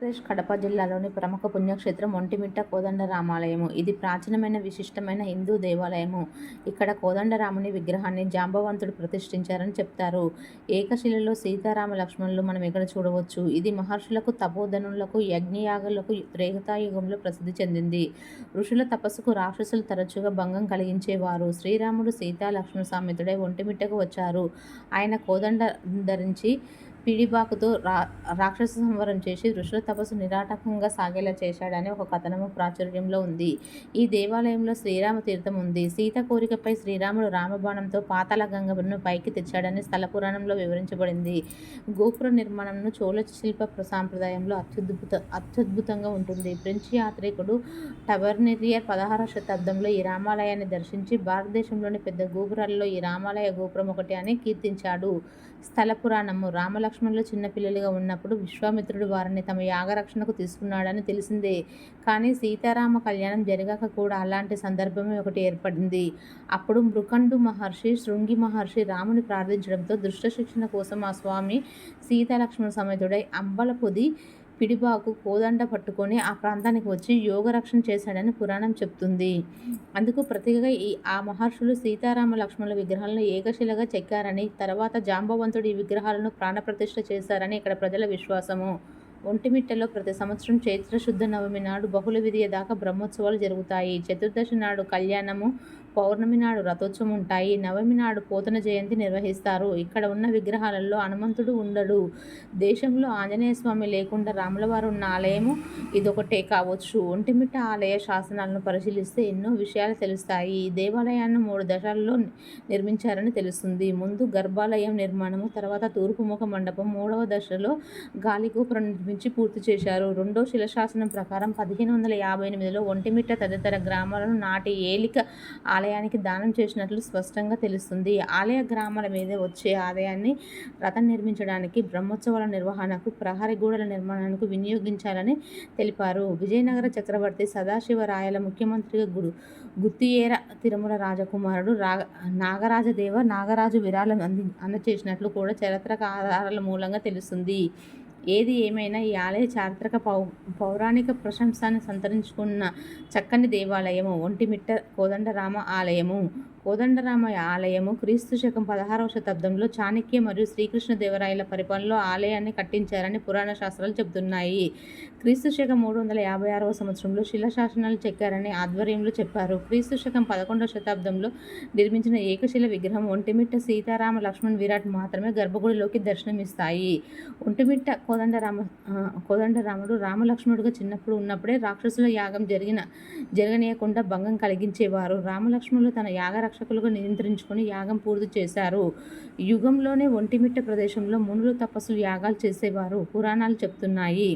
ఆంధ్రప్రదేశ్ కడప జిల్లాలోని ప్రముఖ పుణ్యక్షేత్రం ఒంటిమిట్ట కోదండరామాలయము. ఇది ప్రాచీనమైన విశిష్టమైన హిందూ దేవాలయము. ఇక్కడ కోదండరాముని విగ్రహాన్ని జాంబవంతుడు ప్రతిష్ఠించారని చెప్తారు. ఏకశిలలో సీతారామ లక్ష్మణులు మనం ఇక్కడ చూడవచ్చు. ఇది మహర్షులకు తపోధనులకు యజ్ఞయాగులకు త్రేతాయుగంలో ప్రసిద్ధి చెందింది. ఋషుల తపస్సుకు రాక్షసులు తరచుగా భంగం కలిగించేవారు. శ్రీరాముడు సీతా లక్ష్మణ సామెతుడై ఒంటిమిట్టకు వచ్చారు. ఆయన కోదండ ధరించి పిడిబాకుతో రా రాక్షస సంవరం చేసి ఋషుల తపస్సు నిరాటకంగా సాగేలా చేశాడని ఒక కథనము ప్రాచుర్యంలో ఉంది. ఈ దేవాలయంలో శ్రీరామ తీర్థం ఉంది. సీత కోరికపై శ్రీరాముడు రామబాణంతో పాతాల గంగను పైకి తెచ్చాడని స్థల పురాణంలో వివరించబడింది. గోపుర నిర్మాణంను చోళ శిల్ప సాంప్రదాయంలో అత్యద్భుత అత్యద్భుతంగా ఉంటుంది. ఫ్రెంచ్ యాత్రికుడు టబర్నిరియర్ పదహారవ శతాబ్దంలో ఈ రామాలయాన్ని దర్శించి భారతదేశంలోని పెద్ద గోపురాల్లో ఈ రామాలయ గోపురం ఒకటి అని కీర్తించాడు. స్థల పురాణము రామల లక్ష్మణులు చిన్నపిల్లలుగా ఉన్నప్పుడు విశ్వామిత్రుడు వారిని తమ యాగరక్షణకు తీసుకున్నాడని తెలిసిందే. కానీ సీతారామ కళ్యాణం జరగక కూడా అలాంటి సందర్భమే ఒకటి ఏర్పడింది. అప్పుడు మృకండు మహర్షి శృంగి మహర్షి రాముని ప్రార్థించడంతో దుష్ట శిక్షణ కోసం ఆ స్వామి సీతాలక్ష్మణ సమేతుడై అంబలపొది పిడిబాకు కోదండ పట్టుకొని ఆ ప్రాంతానికి వచ్చి యోగరక్షణ చేశాడని పురాణం చెప్తుంది. అందుకు ప్రతిగా ఈ ఆ మహర్షులు సీతారామ లక్ష్మణుల విగ్రహాలను ఏకశిలగా చెక్కారని తర్వాత జాంబవంతుడు ఈ విగ్రహాలను ప్రాణప్రతిష్ఠ చేశారని ఇక్కడ ప్రజల విశ్వాసము. ఒంటిమిట్టలో ప్రతి సంవత్సరం చైత్ర శుద్ధ నవమి నాడు బహుళ విధియ దాకా బ్రహ్మోత్సవాలు జరుగుతాయి. చతుర్దశి నాడు కళ్యాణము పౌర్ణమి నాడు రథోత్సవం ఉంటాయి. నవమి నాడు పోతన జయంతి నిర్వహిస్తారు. ఇక్కడ ఉన్న విగ్రహాలలో హనుమంతుడు ఉండడు. దేశంలో ఆంజనేయ స్వామి లేకుండా రాములవారు ఉన్న ఆలయము ఇదొకటే కావచ్చు. ఒంటిమిట్ట ఆలయ శాసనాలను పరిశీలిస్తే ఎన్నో విషయాలు తెలుస్తాయి. ఈ దేవాలయాన్ని మూడు దశల్లో నిర్మించారని తెలుస్తుంది. ముందు గర్భాలయం నిర్మాణము తర్వాత తూర్పుముఖ మండపం మూడవ దశలో గాలిగోపురం నిర్మించి పూర్తి చేశారు. రెండో శిలశాసనం ప్రకారం పదిహేను వందల యాభై ఎనిమిదిలో ఒంటిమిట్ట తదితర గ్రామాలను నాటి ఏలిక ఆలయానికి దానం చేసినట్లు స్పష్టంగా తెలుస్తుంది. ఆలయ గ్రామాల మీద వచ్చే ఆదాయాన్ని రథం నిర్మించడానికి బ్రహ్మోత్సవాల నిర్వహణకు ప్రహరీ గూడల నిర్మాణానికి వినియోగించాలని తెలిపారు. విజయనగర చక్రవర్తి సదాశివరాయల ముఖ్యమంత్రిగా గుడు గుత్తియేర తిరుమల రాజకుమారుడు రా నాగరాజదేవ నాగరాజు విరాళం అంది అందచేసినట్లు కూడా చరిత్రక ఆధారాల మూలంగా తెలుస్తుంది. ఏది ఏమైనా ఈ ఆలయ చారిత్రక పౌ పౌరాణిక ప్రశంసను సంతరించుకున్న చక్కని దేవాలయము ఒంటిమిట్ట కోదండరామ ఆలయము. కోదండరామ ఆలయము క్రీస్తు శకం పదహారవ శతాబ్దంలో చాణక్య మరియు శ్రీకృష్ణదేవరాయల పరిపాలనలో ఆలయాన్ని కట్టించారని పురాణ శాస్త్రాలు చెబుతున్నాయి. క్రీస్తు శకం మూడు వందల యాభై ఆరవ సంవత్సరంలో శిలాశాసనాలు చెక్కారని ఆధ్వర్యంలో చెప్పారు. క్రీస్తు శకం పదకొండవ శతాబ్దంలో నిర్మించిన ఏకశిల విగ్రహం ఒంటిమిట్ట సీతారామ లక్ష్మణ్ విరాట్ మాత్రమే గర్భగుడిలోకి దర్శనమిస్తాయి. ఒంటిమిట్ట కోదండరామ కోదండరాముడు రామలక్ష్మణుడుగా చిన్నప్పుడు ఉన్నప్పుడే రాక్షసుల యాగం జరిగిన జరగనీయకుండా భంగం కలిగించేవారు. రామలక్ష్మణులు తన యాగ రక్షకులుగా నియంత్రించుకొని యాగం పూర్తి చేశారు. యుగంలోనే ఒంటిమిట్ట ప్రదేశంలో మునులు తపస్సులు యాగాలు చేసేవారు. పురాణాలు చెప్తున్నాయి.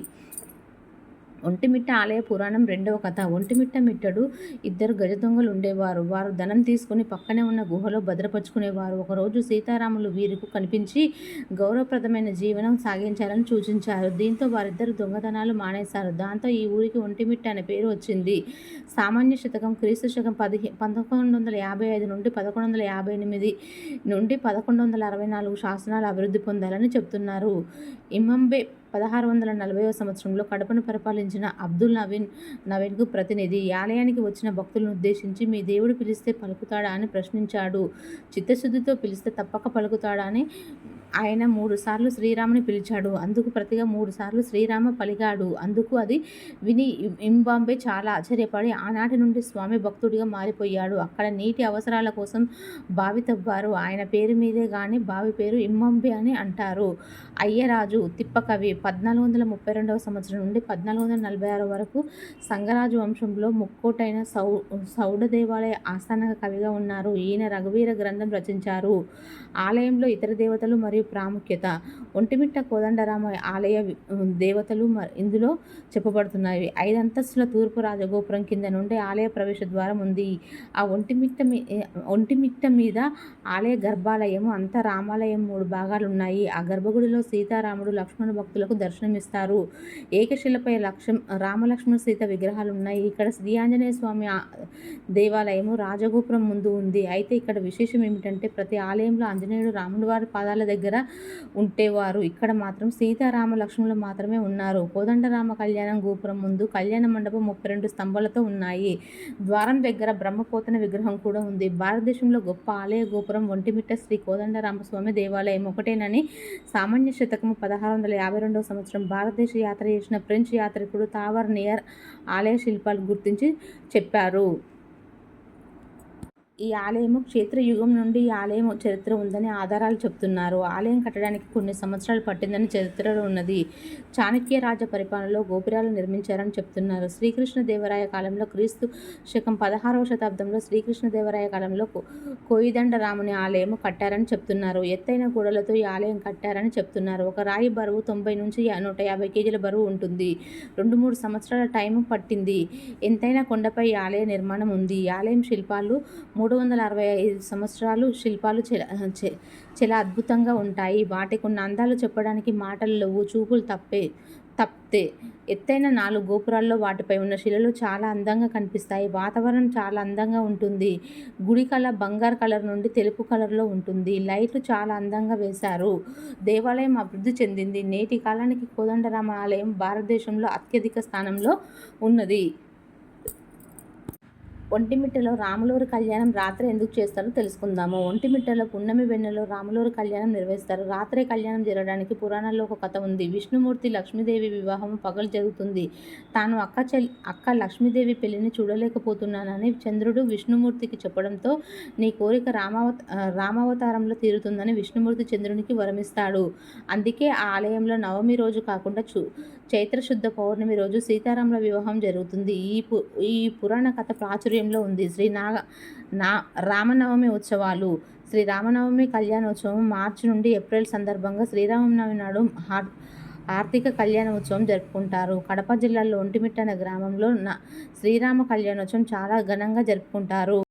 ఒంటిమిట్ట ఆలయ పురాణం రెండవ కథ. ఒంటిమిట్ట మిట్టడు ఇద్దరు గజ దొంగలు ఉండేవారు. వారు ధనం తీసుకుని పక్కనే ఉన్న గుహలో భద్రపరుచుకునేవారు. ఒకరోజు సీతారాములు వీరికి కనిపించి గౌరవప్రదమైన జీవనం సాగించాలని సూచించారు. దీంతో వారిద్దరు దొంగతనాలు మానేశారు. దాంతో ఈ ఊరికి ఒంటిమిట్ట అనే పేరు వచ్చింది. సామాన్య శతకం క్రీస్తు శకం పదిహే పంతొమ్మిది వందల యాభై ఐదు నుండి పదకొండు వందల యాభై ఎనిమిది నుండి పదకొండు వందల అరవై నాలుగు శాసనాలు అభివృద్ధి పొందాలని చెప్తున్నారు. ఇమంబే పదహారు వందల నలభైవ సంవత్సరంలో కడపను పరిపాలించిన అబ్దుల్ నవీన్ నవీన్కు ప్రతినిధి. ఆలయానికి వచ్చిన భక్తులను ఉద్దేశించి మీ దేవుడు పిలిస్తే పలుకుతాడా అని ప్రశ్నించాడు. చిత్తశుద్ధితో పిలిస్తే తప్పక పలుకుతాడా అని ఆయన మూడుసార్లు శ్రీరాముని పిలిచాడు. అందుకు ప్రతిగా మూడు సార్లు శ్రీరామ పలిగాడు అందుకు అది విని ఇంబాంబే చాలా ఆశ్చర్యపడి ఆనాటి నుండి స్వామి భక్తుడిగా మారిపోయాడు. అక్కడ నీటి అవసరాల కోసం బావి తవ్వారు ఆయన పేరు మీదే కానీ బావి పేరు ఇంబాంబే అని అంటారు. అయ్యరాజు తిప్పకవి పద్నాలుగు వందల ముప్పై రెండవ సంవత్సరం నుండి పద్నాలుగు వందల నలభై ఆరు వరకు సంగరాజు వంశంలో ముక్కోటైన సౌ సౌడ దేవాలయ ఆస్థాన కవిగా ఉన్నారు. ఈయన రఘువీర గ్రంథం రచించారు. ఆలయంలో ఇతర దేవతలు మరియు ప్రాముఖ్యత. ఒంటిమిట్ట కోదండరామ ఆలయ దేవతలు ఇందులో చెప్పబడుతున్నాయి. ఐదు అంతస్తుల తూర్పు రాజగోపురం కింద నుండి ఆలయ ప్రవేశ ద్వారం ఉంది. ఆ ఒంటిమిట్ట మీ ఒంటిమిట్ట మీద ఆలయ గర్భాలయము అంత రామాలయం మూడు భాగాలు ఉన్నాయి. ఆ గర్భగుడిలో సీతారాముడు లక్ష్మణ భక్తులకు భక్తులకు దర్శనమిస్తారు. ఏకశిలపై లక్ష్మ రామలక్ష్మణ సీత విగ్రహాలు ఉన్నాయి ఇక్కడ శ్రీ ఆంజనేయ స్వామి దేవాలయము రాజగోపురం ముందు ఉంది. అయితే ఇక్కడ విశేషం ఏమిటంటే ప్రతి ఆలయంలో ఆంజనేయుడు రాముడి వారి పాదాల దగ్గర ఉంటేవారు. ఇక్కడ మాత్రం సీతారామ లక్ష్మణులు మాత్రమే ఉన్నారు. కోదండరామ కళ్యాణం గోపురం ముందు కళ్యాణ మండపం ముప్పై రెండు స్తంభాలతో ఉన్నాయి. ద్వారం దగ్గర బ్రహ్మపోతన విగ్రహం కూడా ఉంది. భారతదేశంలో గొప్ప ఆలయ గోపురం ఒంటిమిట్ట శ్రీ కోదండరామస్వామి దేవాలయం ఒకటేనని సామాన్య శతకము పదహారు వందల యాభై రెండవ సంవత్సరం భారతదేశ యాత్ర చేసిన ఫ్రెంచ్ యాత్రికుడు తావర్ నియర్ ఆలయ శిల్పాలు గుర్తించి చెప్పారు. ఈ ఆలయము క్షేత్రయుగం నుండి ఈ ఆలయం చరిత్ర ఉందని ఆధారాలు చెప్తున్నారు. ఆలయం కట్టడానికి కొన్ని సంవత్సరాలు పట్టిందని చరిత్రలో ఉన్నది. చాణక్య రాజ పరిపాలనలో గోపురాలు నిర్మించారని చెప్తున్నారు. శ్రీకృష్ణదేవరాయ కాలంలో క్రీస్తు శకం పదహారవ శతాబ్దంలో శ్రీకృష్ణదేవరాయ కాలంలో కోయిదండ రాముని ఆలయము కట్టారని చెప్తున్నారు. ఎత్తైన గోడలతో ఈ ఆలయం కట్టారని చెప్తున్నారు. ఒక రాయి బరువు తొంభై నుంచి నూట యాభై కేజీల బరువు ఉంటుంది. రెండు మూడు సంవత్సరాల టైం పట్టింది. ఎంతైనా కొండపై ఈ ఆలయ నిర్మాణం ఉంది. ఈ ఆలయం శిల్పాలు మూడు వందల అరవై ఐదు సంవత్సరాలు శిల్పాలు చెల చాలా అద్భుతంగా ఉంటాయి. వాటికి ఉన్న అందాలు చెప్పడానికి మాటలు లేవు చూపులు తప్పే తప్తే ఎత్తైన నాలుగు గోపురాల్లో వాటిపై ఉన్న శిలలు చాలా అందంగా కనిపిస్తాయి. వాతావరణం చాలా అందంగా ఉంటుంది. గుడి కళ బంగారు కలర్ నుండి తెలుపు కలర్లో ఉంటుంది. లైట్లు చాలా అందంగా వేశారు. దేవాలయం అభివృద్ధి చెందింది. నేటి కాలానికి కోదండరామ ఆలయం భారతదేశంలో అత్యధిక స్థానంలో ఉన్నది. ఒంటిమిట్టలో రాములూరి కళ్యాణం రాత్రి ఎందుకు చేస్తారో తెలుసుకుందాము. ఒంటిమిట్టలో పున్నమి వెన్నెలో రాములూరి కళ్యాణం నిర్వహిస్తారు. రాత్రే కళ్యాణం జరగడానికి పురాణాల్లో ఒక కథ ఉంది. విష్ణుమూర్తి లక్ష్మీదేవి వివాహం పగలు జరుగుతుంది. తాను అక్క చెల్లి అక్క లక్ష్మీదేవి పెళ్ళిని చూడలేకపోతున్నానని చంద్రుడు విష్ణుమూర్తికి చెప్పడంతో నీ కోరిక రామావత రామావతారంలో తీరుతుందని విష్ణుమూర్తి చంద్రునికి వరమిస్తాడు. అందుకే ఆ ఆలయంలో నవమి రోజు కాకుండా చు చైత్రశుద్ధ పౌర్ణమి రోజు సీతారాముల వివాహం జరుగుతుంది. ఈ పు ఈ పురాణ కథ ప్రాచుర్యం ఆధ్వర్యంలో ఉంది. శ్రీ నాగ నా రామనవమి ఉత్సవాలు. శ్రీ రామనవమి కళ్యాణోత్సవం మార్చి నుండి ఏప్రిల్ సందర్భంగా శ్రీరామనవమి నాడు హార్ ఆర్థిక కళ్యాణోత్సవం జరుపుకుంటారు. కడప జిల్లాలో ఒంటిమిట్ట అనే గ్రామంలో నా శ్రీరామ కళ్యాణోత్సవం చాలా ఘనంగా జరుపుకుంటారు.